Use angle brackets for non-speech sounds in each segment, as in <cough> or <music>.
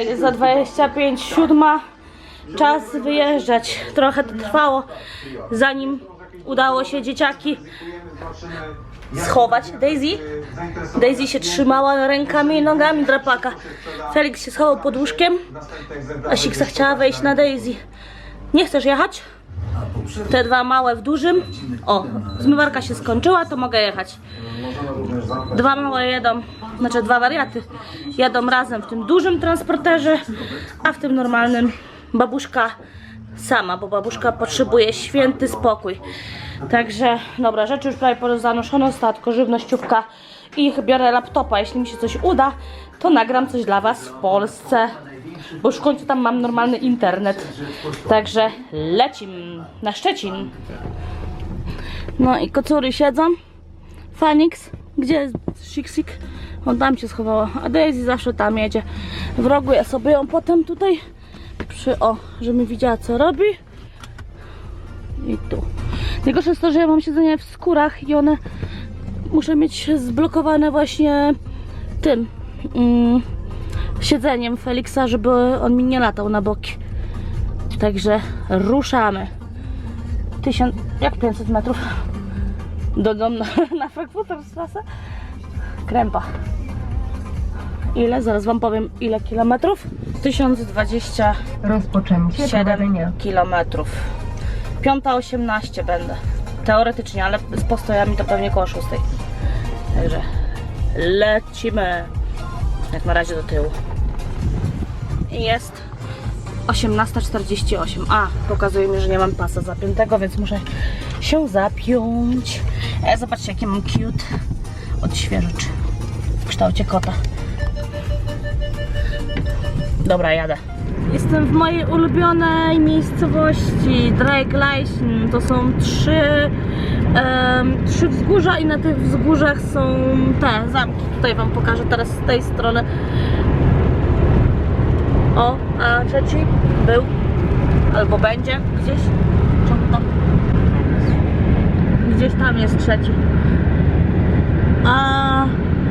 Jest za 25 siódma. Czas wyjeżdżać. Trochę to trwało, zanim udało się dzieciaki schować. Daisy? Daisy się trzymała rękami i nogami drapaka. Felix się schował pod łóżkiem, a Siksa chciała wejść na Daisy. Nie chcesz jechać? Te dwa małe w dużym. O, zmywarka się skończyła, to mogę jechać. Dwa małe jedą, znaczy dwa wariaty jadą razem w tym dużym transporterze, a w tym normalnym babuszka sama, bo babuszka potrzebuje święty spokój. Także, dobra, rzeczy już prawie zanoszone, ostatko, żywnościówka i biorę laptopa. Jeśli mi się coś uda, to nagram coś dla Was w Polsce, bo już w końcu tam mam normalny internet. Także lecim na Szczecin. No i kocury siedzą. Fanix, gdzie jest Siksik? On tam się schowała, a Daisy zawsze tam jedzie. W rogu ja sobie ją potem tutaj przy, o, żebym widziała co robi. I tu. Najgorsze jest to, że ja mam siedzenie w skórach i one muszę mieć zblokowane właśnie tym mm, siedzeniem Feliksa, żeby on mi nie latał na boki. Także ruszamy. Tysiąc, jak 500 metrów? Do domu na, <laughs> na Frankfurterstrasse. Krępa. Ile? Zaraz wam powiem ile kilometrów. 1027 Rozpoczęcie prowadzenia. kilometrów. 5.18 będę. Teoretycznie, ale z postojami to pewnie koło 6. Także lecimy. Jak na razie do tyłu. Jest 18.48. A, pokazuje mi, że nie mam pasa zapiętego, więc muszę się zapiąć. E, zobaczcie, jakie mam cute odświeżacz w kształcie kota. Dobra, jadę. Jestem w mojej ulubionej miejscowości Dreieckleichen. To są trzy, em, trzy wzgórza i na tych wzgórzach są te zamki. Tutaj Wam pokażę teraz z tej strony. O, a trzeci był albo będzie gdzieś. Tam? Gdzieś tam jest trzeci. A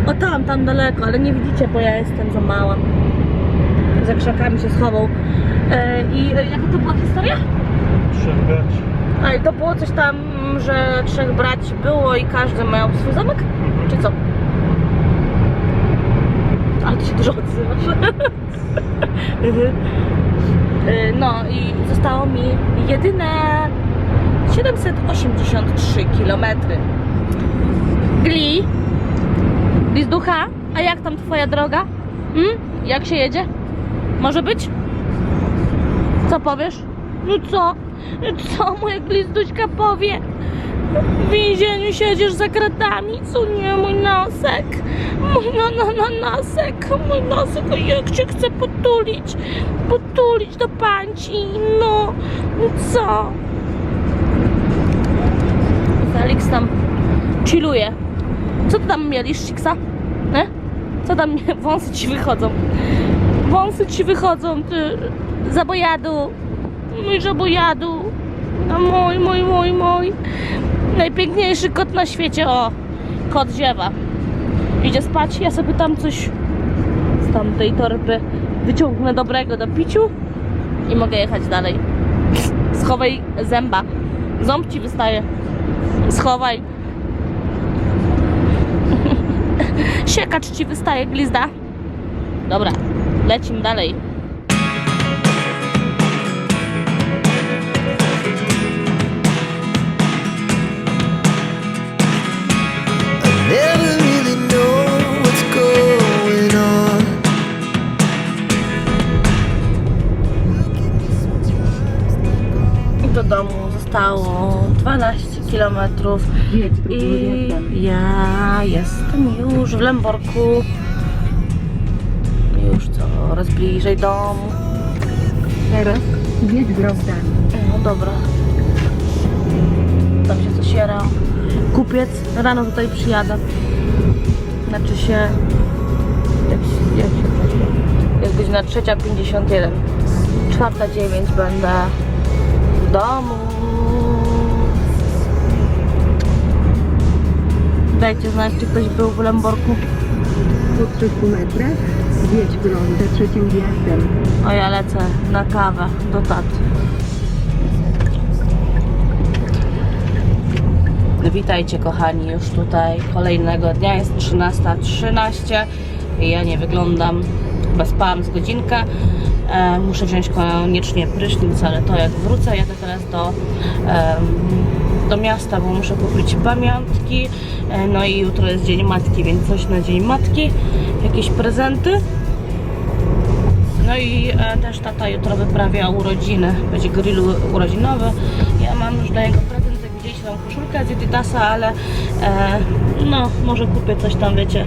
o tam, tam daleko, ale nie widzicie, bo ja jestem za mała. Za krzakami się schował. E, I e, jaka to była historia? Trzech braci. A i to było coś tam, że trzech braci było i każdy miał swój zamek? Czy co? Ale ty się dużo odzywasz. <laughs> Mhm. Y, no i zostało mi jedyne 783 km. Gli, Lizducha, a jak tam twoja droga? Hmm? Jak się jedzie? Może być? Co powiesz? No co? Co moja glizduśka powie? W więzieniu siedzisz za kratami, nie, mój nosek. Mój no, no, no, nosek, mój nosek, o, jak cię chcę potulić, potulić do panci, no, co? Felix tam chilluje. Co ty tam mielisz, Siksa? Nie? Co tam, <laughs> wąsy ci wychodzą. Wąsy ci wychodzą, ty, zabojadu. Mój żabojadu. A mój, mój, mój, mój. Najpiękniejszy kot na świecie, o. Kot ziewa. Idzie spać, ja sobie tam coś z tamtej torby wyciągnę dobrego do piciu i mogę jechać dalej. Schowaj zęba. Ząb ci wystaje. Schowaj. <laughs> Siekacz ci wystaje, glizda. Dobra, lecimy dalej. 12 km Jedź i ja jestem już w Lęborku. Już coraz bliżej domu. Teraz jedź drogami. No dobra. Tam się jara. Kupiec. Rano tutaj przyjadę. Znaczy się... Jak, się- jak się? Jest godzina 3.51. 4.09 będę w domu. Dajcie znać, czy ktoś był w Lęborku. Po 300 metrach drogę za trzecim wjazdem. O, ja lecę na kawę do taty. Witajcie kochani, już tutaj kolejnego dnia jest 13.13 i ja nie wyglądam, chyba spałam z godzinkę. E, muszę wziąć koniecznie prysznic, ale to jak wrócę, jadę teraz do, em, do miasta, bo muszę kupić pamiątki. E, no i jutro jest Dzień Matki, więc coś na Dzień Matki, jakieś prezenty. No i e, też tata jutro wyprawia urodziny, będzie grill urodzinowy. Ja mam już dla niego prezent, jak widzieliście tam koszulkę z Editasa, ale e, no może kupię coś tam, wiecie,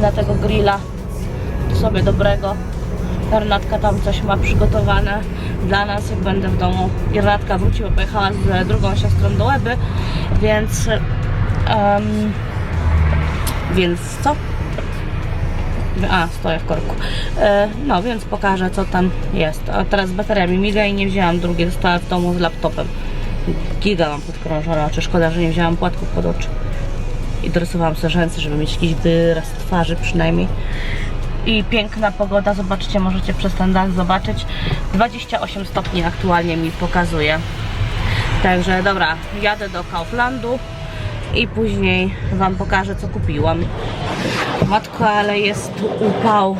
na tego grilla sobie dobrego. Renatka tam coś ma przygotowane dla nas, jak będę w domu. I Renatka wróciła, pojechała z drugą siostrą do Łeby, więc em, więc co? A, stoję w korku. E, no, więc pokażę, co tam jest. A teraz bateria mi miga i nie wzięłam drugiej, została w domu z laptopem. Giga mam podkrążone. Szkoda, że nie wzięłam płatków pod oczy. I dorysowałam sobie żeby mieć jakiś wyraz twarzy przynajmniej. I piękna pogoda, zobaczcie, możecie przez ten dach zobaczyć. 28 stopni aktualnie mi pokazuje. Także dobra, jadę do Kauflandu i później Wam pokażę, co kupiłam. Matko, ale jest tu upał.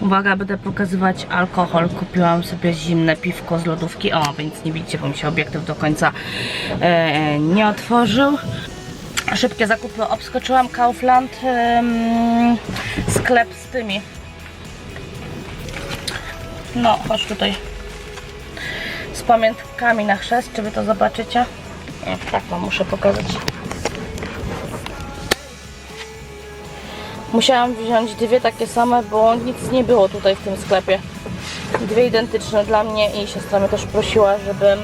Uwaga, będę pokazywać alkohol. Kupiłam sobie zimne piwko z lodówki. O, więc nie widzicie, bo mi się obiektyw do końca e, nie otworzył. Szybkie zakupy. Obskoczyłam Kaufland. em, sklep z tymi. No, chodź tutaj. Z pamiątkami na chrzest. Czy wy to zobaczycie? O, tak wam muszę pokazać. Musiałam wziąć dwie takie same, bo nic nie było tutaj w tym sklepie. Dwie identyczne dla mnie i siostra mnie też prosiła, żebym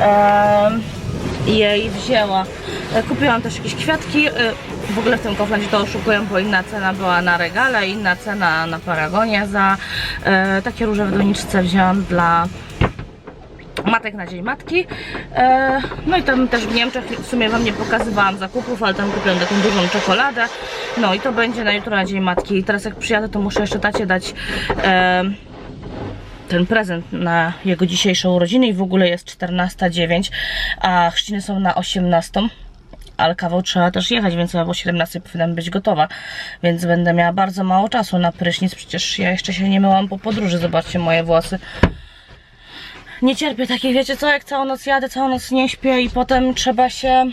em, jej wzięła. E, Kupiłam też jakieś kwiatki. e, W ogóle w tym Kauflandzie to oszukują, bo inna cena była na regale, inna cena na Paragonie za e, takie róże w doniczce wzięłam dla matek na Dzień Matki. E, no i tam też w Niemczech w sumie Wam nie pokazywałam zakupów, ale tam kupiłam taką dużą czekoladę. No i to będzie na jutro na Dzień Matki. I teraz jak przyjadę, to muszę jeszcze tacie dać e, ten prezent na jego dzisiejsze urodziny i w ogóle jest 14.09, a chrzciny są na 18. Ale kawał trzeba też jechać, więc chyba o 17 powinnam być gotowa. Więc będę miała bardzo mało czasu na prysznic. Przecież ja jeszcze się nie myłam po podróży. Zobaczcie moje włosy nie cierpię takiej, wiecie co, jak całą noc jadę, całą noc nie śpię i potem trzeba się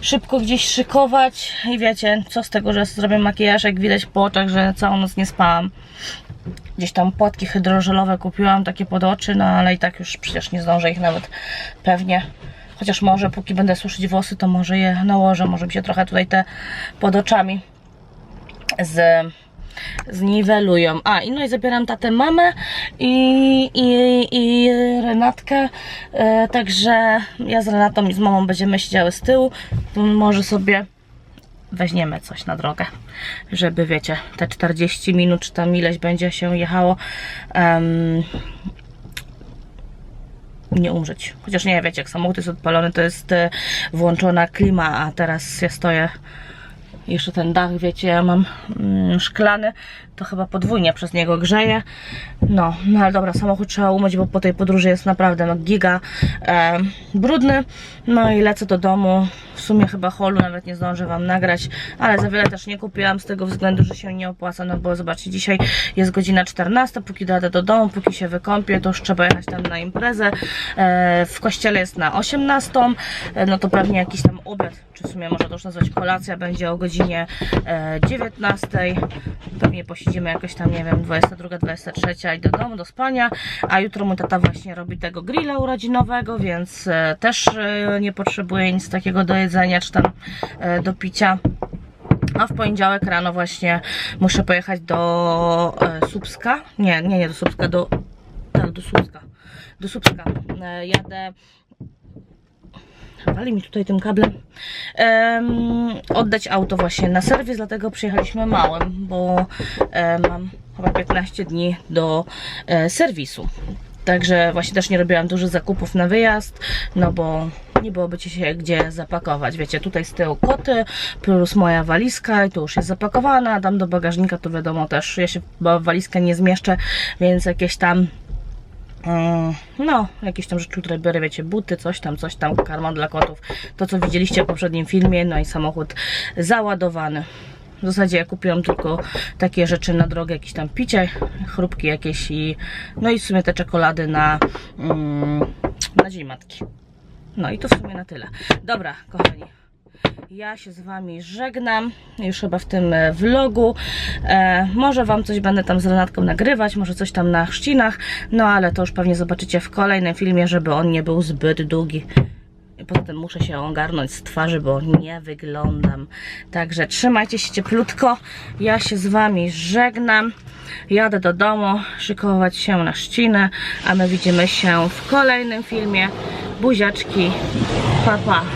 szybko gdzieś szykować i wiecie, co z tego, że zrobię makijaż, jak widać po oczach, że całą noc nie spałam. Gdzieś tam płatki hydrożelowe kupiłam, takie pod oczy, no ale i tak już przecież nie zdążę ich nawet pewnie. Chociaż może, póki będę suszyć włosy, to może je nałożę, może mi się trochę tutaj te pod oczami z zniwelują. A, i no i zabieram tatę mamę i, i, i Renatkę, e, także ja z Renatą i z mamą będziemy siedziały z tyłu, to może sobie weźmiemy coś na drogę, żeby wiecie, te 40 minut, czy tam ileś będzie się jechało, em, nie umrzeć. Chociaż nie, wiecie, jak samochód jest odpalony, to jest e, włączona klima, a teraz ja stoję jeszcze ten dach, wiecie, ja mam mm, szklany, to chyba podwójnie przez niego grzeje. No, no ale dobra, samochód trzeba umyć, bo po tej podróży jest naprawdę no, giga e, brudny. No i lecę do domu. W sumie chyba holu nawet nie zdążę Wam nagrać, ale za wiele też nie kupiłam z tego względu, że się nie opłaca, no bo zobaczcie, dzisiaj jest godzina 14, póki dojadę do domu, póki się wykąpię, to już trzeba jechać tam na imprezę. E, w kościele jest na 18, e, no to pewnie jakiś tam obiad, czy w sumie można to już nazwać kolacja, będzie o godzinie e, 19. Pewnie posiedzimy jakoś tam, nie wiem, 22, 23 i do domu, do spania. A jutro mój tata właśnie robi tego grilla urodzinowego, więc e, też e, nie potrzebuję nic takiego do jedzenia, czy tam e, do picia. A w poniedziałek rano właśnie muszę pojechać do e, Słupska. Nie, nie, nie do Słupska, do. Tak, do Słupska. Do Słupska. E, jadę wali mi tutaj tym kablem, em, oddać auto właśnie na serwis, dlatego przyjechaliśmy małym, bo e, mam chyba 15 dni do e, serwisu. Także właśnie też nie robiłam dużych zakupów na wyjazd, no bo nie byłoby ci się gdzie zapakować. Wiecie, tutaj z tyłu koty, plus moja walizka i tu już jest zapakowana, dam do bagażnika, to wiadomo też, ja się w walizkę nie zmieszczę, więc jakieś tam No, jakieś tam rzeczy, które biorę, wiecie, buty, coś tam, coś tam, karma dla kotów. To, co widzieliście w poprzednim filmie, no i samochód załadowany. W zasadzie ja kupiłam tylko takie rzeczy na drogę, jakieś tam picie, chrupki jakieś i no i w sumie te czekolady na, mm, na dzień matki. No i to w sumie na tyle. Dobra, kochani. Ja się z Wami żegnam, już chyba w tym e, vlogu. E, może Wam coś będę tam z Renatką nagrywać, może coś tam na chrzcinach, no ale to już pewnie zobaczycie w kolejnym filmie, żeby on nie był zbyt długi. Poza tym muszę się ogarnąć z twarzy, bo nie wyglądam. Także trzymajcie się cieplutko. Ja się z Wami żegnam. Jadę do domu, szykować się na chrzcinę, a my widzimy się w kolejnym filmie. Buziaczki, pa pa.